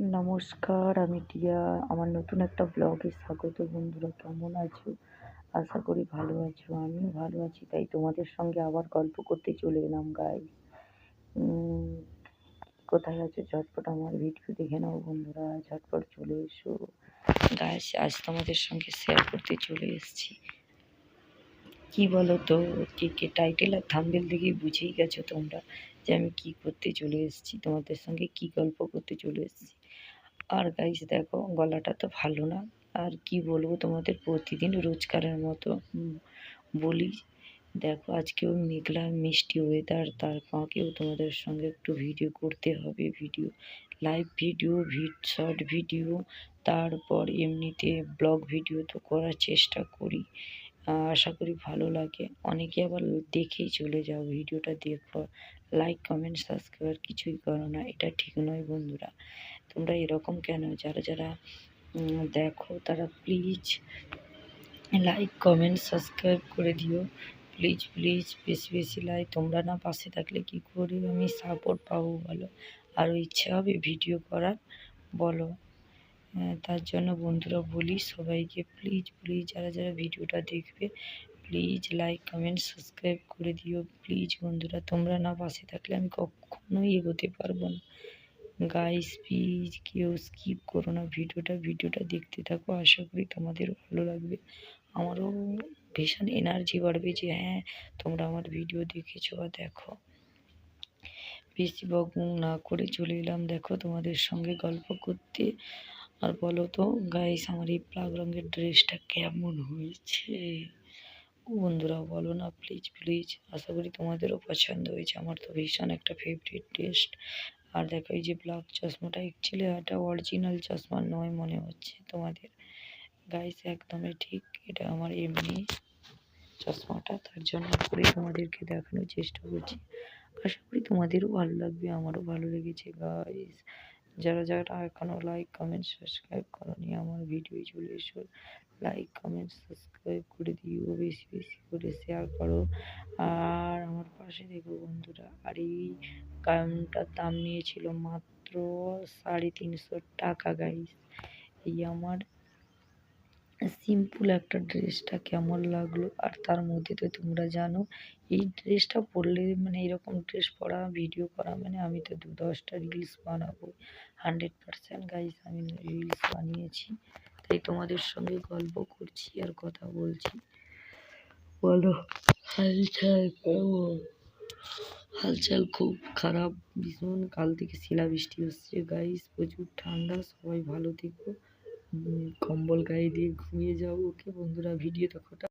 নমস্কার, আমি টিয়া। আমার নতুন একটা ব্লগে স্বাগত বন্ধুরা, কেমন আছো? আশা করি ভালো আছো, আমিও ভালো আছি। তাই তোমাদের সঙ্গে আবার গল্প করতে চলে এলাম গাই কোথায় আছো? ঝটপট আমার ভিডিও দেখে নাও বন্ধুরা, ঝটপট চলে এসো। গাছ আজ তোমাদের সঙ্গে শেয়ার করতে চলে এসেছি। কি বলো তো কে কে টাইটেল আর থাম্বেল দেখে বুঝেই গেছো তোমরা। যে আমি কি করতে চলে এসেছি, তোমাদের সঙ্গে কি গল্প করতে চলে এসেছি। আর গাইস দেখো, গলাটা তো ভালো না। আর কি বলব তোমাদের, প্রতিদিন রোজকারের মতো বলি। দেখো, আজকেও মেঘলা, মিষ্টি ওয়েদার তার ফাঁকেও তোমাদের সঙ্গে একটু ভিডিও করতে হবে ভিডিও লাইভ ভিডিও ভিড শর্ট ভিডিও তারপর এমনিতে ব্লগ ভিডিও তো করার চেষ্টা করি। আশা করি ভালো লাগে। অনেকে আবার দেখেই চলে যাও ভিডিওটা দেখো। লাইক কমেন্ট সাবস্ক্রাইব কিছুই করো না, এটা ঠিক নয় বন্ধুরা। তোমরা এরকম কেন? যারা যারা দেখো তারা প্লিজ লাইক কমেন্ট সাবস্ক্রাইব করে দিও। প্লিজ প্লিজ বেশি বেশি লাইক তোমরা না পাশে থাকলে কি করে? আমি সাপোর্ট পাবো বলো। আরও ইচ্ছে হবে ভিডিও করার, বলো। তার জন্য বন্ধুরা বলি সবাইকে প্লিজ প্লিজ যারা যারা ভিডিওটা দেখবে প্লিজ লাইক কমেন্ট সাবস্ক্রাইব করে দিও। প্লিজ বন্ধুরা, তোমরা না পাশে থাকলে আমি কখনোই এগোতে পারব না। গাইস প্লিজ কেউ স্কিপ করো না ভিডিওটা। ভিডিওটা দেখতে থাকো, আশা করি তোমাদের ভালো লাগবে। আমারও ভীষণ এনার্জি বাড়বে যে হ্যাঁ তোমরা আমার ভিডিও দেখেছ বা দেখো। বেশি বক না করে চলে এলাম। দেখো তোমাদের সঙ্গে গল্প করতে। আর বলো তো গাইস আমার এই প্লাগ রঙের ড্রেসটা কেমন হয়েছে? বন্ধুরা বলো না প্লিজ প্লিজ আশা করি তোমাদেরও পছন্দ হয়েছে। আমার তো ভীষণ একটা ফেভারিট ড্রেস আর দেখো, এই যে ব্ল্যাক চশমাটা অ্যাকচুয়ালি এটা অরিজিনাল চশমা নয় মনে হচ্ছে তোমাদের। গাইস একদমই ঠিক, এটা আমার এমনি চশমাটা, তার জন্য করে তোমাদেরকে দেখানোর চেষ্টা করছি। আশা করি তোমাদেরও ভালো লাগবে, আমারও ভালো লেগেছে গাইস যারা যারা এখনও লাইক কমেন্ট সাবস্ক্রাইব করনি, আমার ভিডিও চলে এসো। লাইক কমেন্ট সাবস্ক্রাইব করে দিও, বেশি বেশি করে শেয়ার করো। আর আমার পাশে দেখো বন্ধুরা, আর এই কারণটার দাম নিয়েছিল মাত্র সাড়ে তিনশো টাকা গাইস এই আমার সিম্পল একটা ড্রেসটা কেমন লাগল? আর তার মধ্যে তো তোমরা জানো, এই ড্রেসটা পরলে মানে এরকম ড্রেস পরা, ভিডিও করা মানে আমি তো দু দশটা রিলস বানাবো। হান্ড্রেড পারসেন্ট গাইস আমি রিলস বানিয়েছি, তাই তোমাদের সঙ্গে গল্প করছি আর কথা বলছি। বলো, হালচাল হালচাল খুব খারাপ ভীষণ, কাল থেকে শিলাবৃষ্টি হচ্ছে গাইস প্রচুর ঠান্ডা, সবাই ভালো থেকো। কম্বল গায়ে দিয়ে ঘুমিয়ে যাও ওকে বন্ধুরা ভিডিও দেখোটা